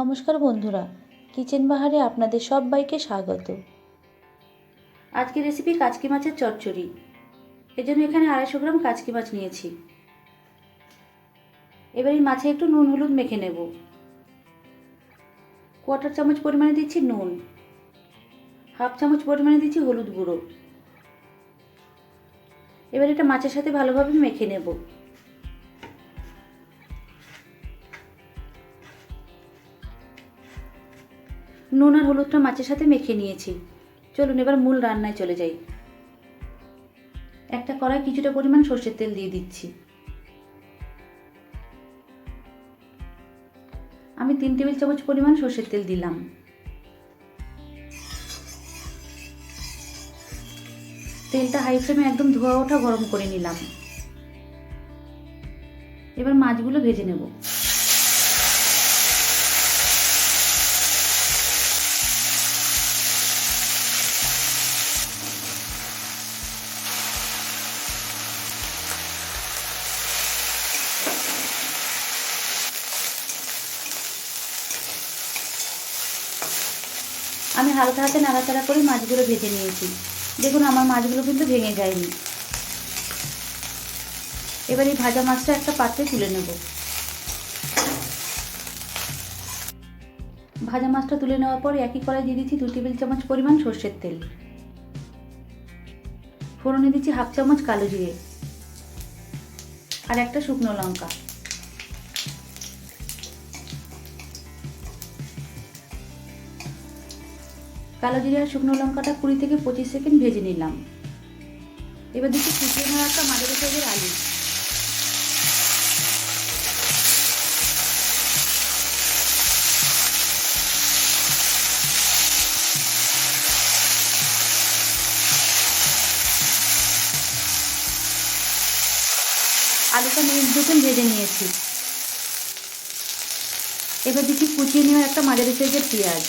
নমস্কার বন্ধুরা, কিচেন বাহারে আপনাদের সবাইকে স্বাগত। আজকের রেসিপি কাচকি মাছের চচ্চড়ি। এজন্য এখানে আড়াইশো গ্রাম কাচকি মাছ নিয়েছি। এবার এই মাছে একটু নুন, হলুদ মেখে নেব। কোয়াটার চামচ পরিমাণে দিচ্ছি নুন। হাফ চামচ পরিমাণে দিচ্ছি হলুদ গুঁড়ো। এবার এটা মাছের সাথে ভালোভাবে মেখে নেব। নুন আর হলুদটা মাছের সাথে মেখে নিয়েছি। চলুন এবার মূল রান্নায় চলে যাই। একটা কড়াই কিছুটা পরিমাণ সর্ষের তেল দিয়ে দিচ্ছি। আমি তিন টেবিল চামচ পরিমাণ সর্ষের তেল দিলাম। তেলটা হাই ফ্লেমে একদম ধোয়া ওঠা গরম করে নিলাম। এবার মাছগুলো ভেজে নেব। আমি হালকা হাতে নাড়াচাড়া করে মাছগুলো ভেজে নিয়েছি। দেখুন, আমার মাছগুলো কিন্তু ভেঙে যায়নি। এবার এই ভাজা মাছটা একটা পাত্রে তুলে নেব। ভাজা মাছটা তুলে নেওয়ার পর একই কড়াই দিয়ে দিচ্ছি দু টেবিল চামচ পরিমাণ সর্ষের তেল। ফোড়নে দিচ্ছি হাফ চামচ কালো জিরে। আর একটা শুকনো লঙ্কা। কালো জিরে আর শুকনো লঙ্কাটা কুড়ি থেকে পঁচিশ সেকেন্ড ভেজে নিলাম। এবার দিচ্ছি কুচিয়ে নেওয়া একটা মাঝারি সাইজের আলু। আলুটা মিনিট দুটো ভেজে নিয়েছি। এবার দিচ্ছি কুচিয়ে নেওয়া একটা মাঝারি সাইজের পেঁয়াজ।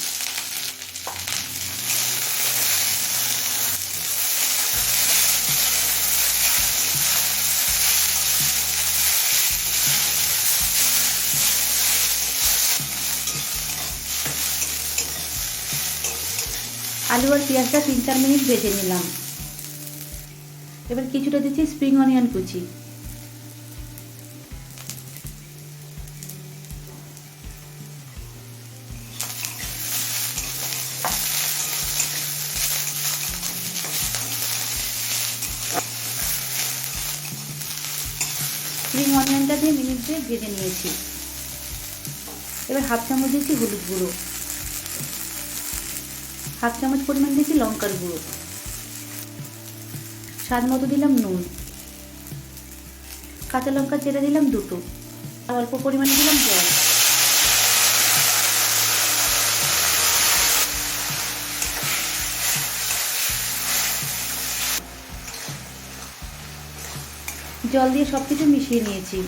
আলু আর পেঁয়াজটা তিন চার মিনিট ভেজে নিলাম। এবার কিছুটা দিচ্ছি স্প্রিং অনিয়ন কুচি। স্প্রিং অনিয়নটা দিয়ে মিনিট দিয়ে ভেজে নিয়েছি। এবার হাফ চামচ দিয়েছি হলুদ গুঁড়ো। হাফ চামচ পরিমাণ দিয়েছি লঙ্কার গুঁড়ো। স্বাদ মতো দিলাম নুন। কাঁচা লঙ্কা চেড়ে দিলাম দুটো। অল্প পরিমাণে দিলাম জল। জল দিয়ে সব কিছু মিশিয়ে নিয়েছি।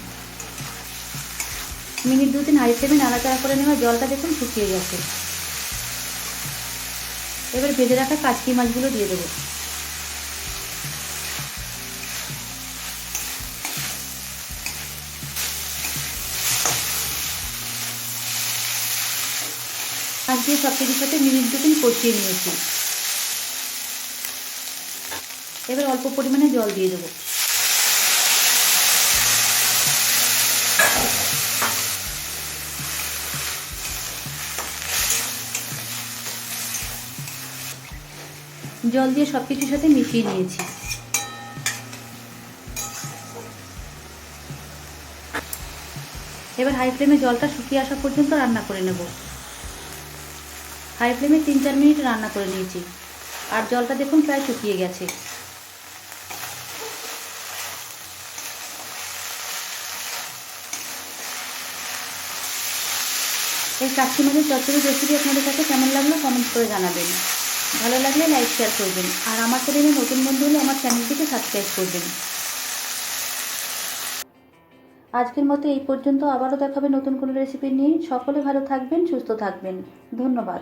মিনিট দু তিন হাই ফ্লেমে নাড়াচাড়া করে নেওয়া জলটা দেখুন শুকিয়ে গেছে। এবার ভেজে রাখা কাচকি মাছগুলো দিয়ে দেবো। মাছ দিয়ে সব কিছুর সাথে মিনিট দু তিন কষিয়ে নিয়েছি। এবার অল্প পরিমাণে জল দিয়ে দেবো। জল দিয়ে সব কিছুর সাথে মিশিয়ে নিয়েছি। এবার হাই ফ্লেমে জলটা শুকিয়ে আসা পর্যন্ত রান্না করে নেব। হাই ফ্লেমে তিন চার মিনিট রান্না করে নিয়েছি। আর জলটা দেখুন প্রায় শুকিয়ে গেছে। এই কাচ্চি মাছের রেসিপি আপনাদের কাছে কেমন লাগল কমেন্ট করে জানাবেন। ভালো লাগলে লাইক শেয়ার করবেন। আর আমার চ্যানেলে নতুন বন্ধু হলে আমার চ্যানেলটিকে সাবস্ক্রাইব করবেন। আজকের মতো এই পর্যন্ত আবারও দেখাবে নতুন কোনো রেসিপি নিয়ে। সকলে ভালো থাকবেন, সুস্থ থাকবেন। ধন্যবাদ।